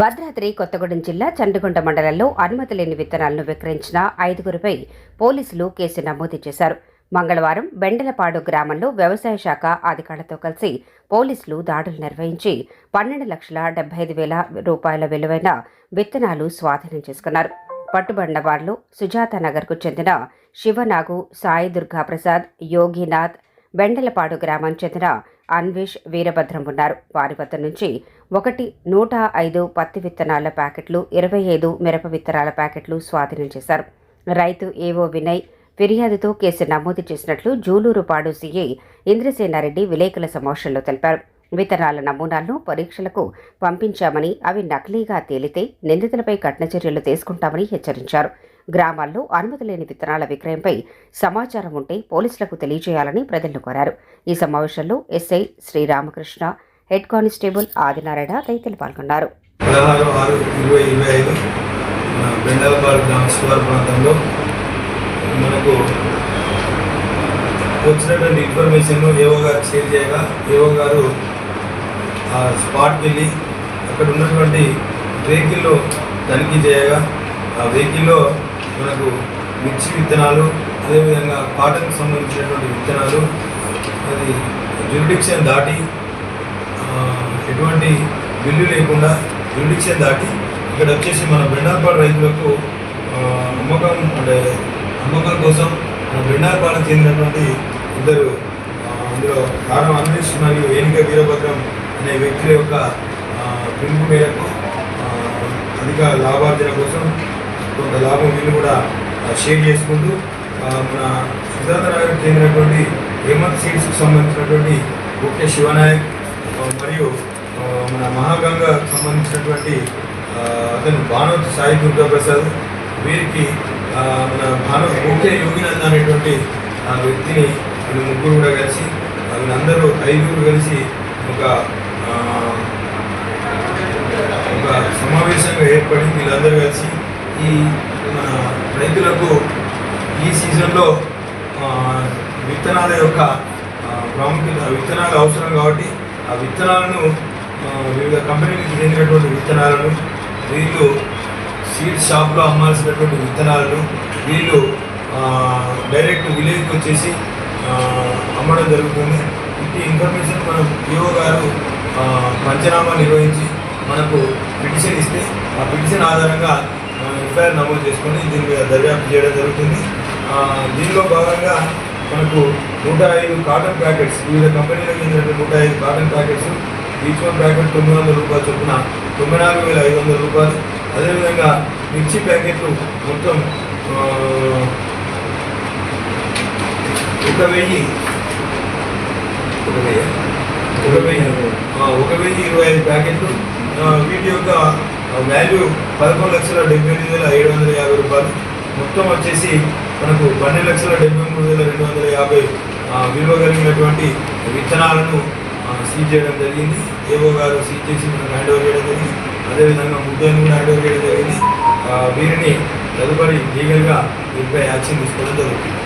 భద్రాద్రి కొత్తగూడెం జిల్లా చండగొండ మండలంలో అనుమతి లేని విత్తనాలను విక్రయించిన ఐదుగురిపై పోలీసులు కేసు నమోదు చేశారు. మంగళవారం బెండలపాడు గ్రామంలో వ్యవసాయ శాఖ అధికారులతో కలిసి పోలీసులు దాడులు నిర్వహించి పన్నెండు లక్షల డెబ్బై ఐదు వేల రూపాయల విలువైన విత్తనాలు స్వాధీనం చేసుకున్నారు. పట్టుబడిన వారిలో సుజాత నగర్కు చెందిన శివనాగు సాయి దుర్గా ప్రసాద్ యోగినాథ్ బెండలపాడు గ్రామం చెందిన అన్వేష్ వీరభద్రం ఉన్నారు. వారి వద్ద నుంచి ఒకటి నూట ఐదు పత్తి విత్తనాల ప్యాకెట్లు ఇరవై ఐదు మిరప విత్తనాల ప్యాకెట్లు స్వాధీనం చేశారు. రైతు ఏవో వినయ్ ఫిర్యాదుతో కేసు నమోదు చేసినట్లు జూలూరుపాడు సీఐ ఇంద్రసేనారెడ్డి విలేకరుల సమావేశంలో తెలిపారు. విత్తనాల నమూనాలను పరీక్షలకు పంపించామని అవి నకిలీగా తేలితే నిందితులపై కఠిన చర్యలు తీసుకుంటామని హెచ్చరించారు. గ్రామాల్లో అనుమతి లేని విత్తనాల విక్రయంపై సమాచారం ఉంటే పోలీసులకు తెలియజేయాలని ప్రజలను కోరారు. ఈ సమావేశంలో SI Sriramakrishna head constable Adinarayana రైతులు పాల్గొన్నారు. మనకు వచ్చినటువంటి ఇన్ఫర్మేషన్ ఏవో గారు షేర్ చేయగా ఏవో గారు ఆ స్పాట్కి వెళ్ళి అక్కడ ఉన్నటువంటి వెహికల్లో తనిఖీ చేయగా ఆ వెహికల్లో మనకు మిర్చి విత్తనాలు అదేవిధంగా కాటన్కి సంబంధించినటువంటి విత్తనాలు అది జ్యూరిడిక్షన్ దాటి ఎటువంటి బిల్లు లేకుండా జ్యూరిడిక్షన్ దాటి ఇక్కడ వచ్చేసి మన బెండార్పాడు రైతులకు అమ్మకం అంటే అమ్మకం కోసం మన బెండార్పాడుకు చెందినటువంటి ఇద్దరు అందులో కారం అన్వేష్ మరియు ఏనిక వీరభద్రం అనే వ్యక్తుల యొక్క ఆ, పిలుపు మేరకు అధిక లాభార్జన కోసం కొంత లాభం వీళ్ళు కూడా షేర్ చేసుకుంటూ మన సిద్ధార్థ నగర్కి చెందినటువంటి హేమంత్ సీడ్స్కి సంబంధించినటువంటి ఓకే శివనాయక్ మరియు మన మహాగంగకు సంబంధించినటువంటి అతను భానోత్ సాయి దుర్గా ప్రసాద్ వీరికి మన భాను ఓకే యోగినంద అనేటువంటి ఆ వ్యక్తిని వీళ్ళు ముగ్గురు కూడా కలిసి వీళ్ళందరూ ఐదుగురు కలిసి ఒక ఒక సమావేశంగా ఏర్పడి వీళ్ళందరూ కలిసి ఈ రైతులకు ఈ సీజన్లో విత్తనాల యొక్క ప్రాముఖ్యత విత్తనాలు అవసరం కాబట్టి ఆ విత్తనాలను వివిధ కంపెనీలకు చెందినటువంటి విత్తనాలను వీళ్ళు సీడ్ షాప్లో అమ్మాల్సినటువంటి విత్తనాలను వీళ్ళు డైరెక్ట్ విలేజ్కి వచ్చేసి అమ్మడం జరుగుతుంది. ఇంటి ఇన్ఫర్మేషన్ మనం పిఓ గారు పంచనామా నిర్వహించి మనకు పిటిషన్ ఇస్తే ఆ పిటిషన్ ఆధారంగా ఎఫ్ఐఆర్ నమోదు చేసుకొని దీని మీద దర్యాప్తు చేయడం జరుగుతుంది. దీనిలో భాగంగా మనకు నూట ఐదు కాటన్ ప్యాకెట్స్ వివిధ కంపెనీలకు చెందినటువంటి నూట ఐదు cotton packets each one packet తొమ్మిది వందల రూపాయలు చొప్పున తొంభై నాలుగు వేల ఐదు వందల రూపాయలు. అదేవిధంగా మిర్చి ప్యాకెట్లు మొత్తం ఒక వెయ్యి ఒక వెయ్యి ఒక వెయ్యి ఒక వెయ్యి ఇరవై ఐదు ప్యాకెట్లు. వీటి యొక్క వాల్యూ పదకొండు లక్షల డెబ్బై ఎనిమిది వేల ఏడు వందల యాభై రూపాయలు. మొత్తం వచ్చేసి మనకు పన్నెండు లక్షల డెబ్బై మూడు వేల రెండు వందల యాభై విలువ కలిగినటువంటి విత్తనాలను సీజ్ చేయడం జరిగింది. ఏవో గారు సీజ్ చేసి మనకు హ్యాండ్ ఓవర్ చేయడం జరిగింది. అదేవిధంగా ముద్దాయిని కూడా హ్యాండ్ ఓవర్ చేయడం జరిగింది. వీరిని తదుపరి లీగల్గా వీరిపై యాక్షన్ తీసుకోవడం జరుగుతుంది.